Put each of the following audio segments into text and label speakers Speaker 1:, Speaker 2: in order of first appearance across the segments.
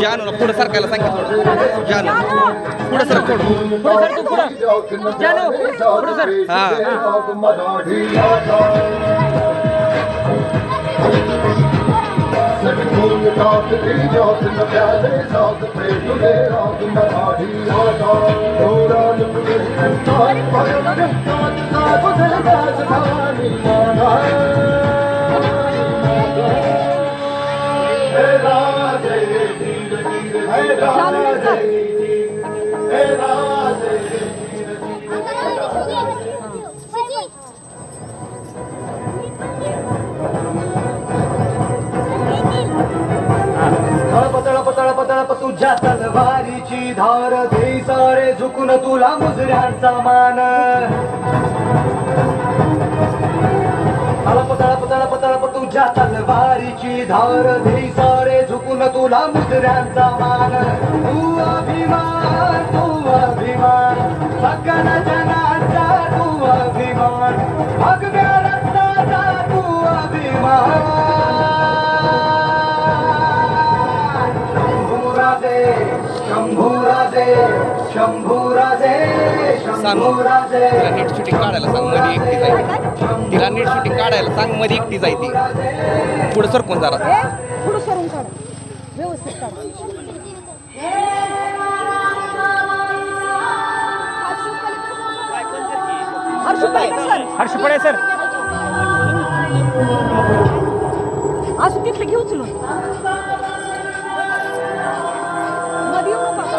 Speaker 1: जानूला पुढे सरकायला सांगितलं जानू पुढे सर पुढे
Speaker 2: पुढे सर तू पुढे जानू पुढे सर
Speaker 1: हा
Speaker 3: Oh, तुझ्या तलवारीची धार दे सारे झुकून तुला मुजऱ्यांचा मान आला पतळा पतळ पतळ तुझ्या तलवारीची धार दे सारे झुकून तुला मुजऱ्यांचा मान. तू अभिमान तू अभिमान. सकल जनाचा तू अभिमान. भगव्या रत्नाचा तू अभिमान. शंभूराजे शंभूराजे शंभूराजे शंभूराजे
Speaker 1: तिला नीट शूटिंग काढायला सांगमध्ये एकटी जायती तिला नीट शूटिंग काढायला सांगमध्ये एकटी जायती पुढं सरकून जरा
Speaker 4: हर्षू पाहिजे
Speaker 2: हर्ष पडे सर.
Speaker 4: असू तिथलं घेऊ उचलून. मध्ये येऊ नका.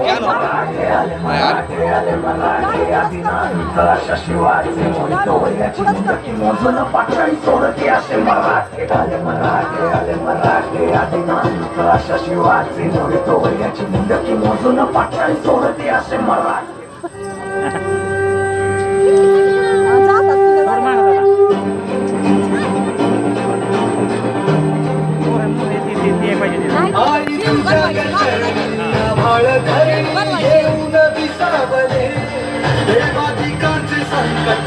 Speaker 3: কেন Thank you.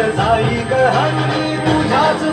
Speaker 3: संकट जाई गहरी तुझ्याच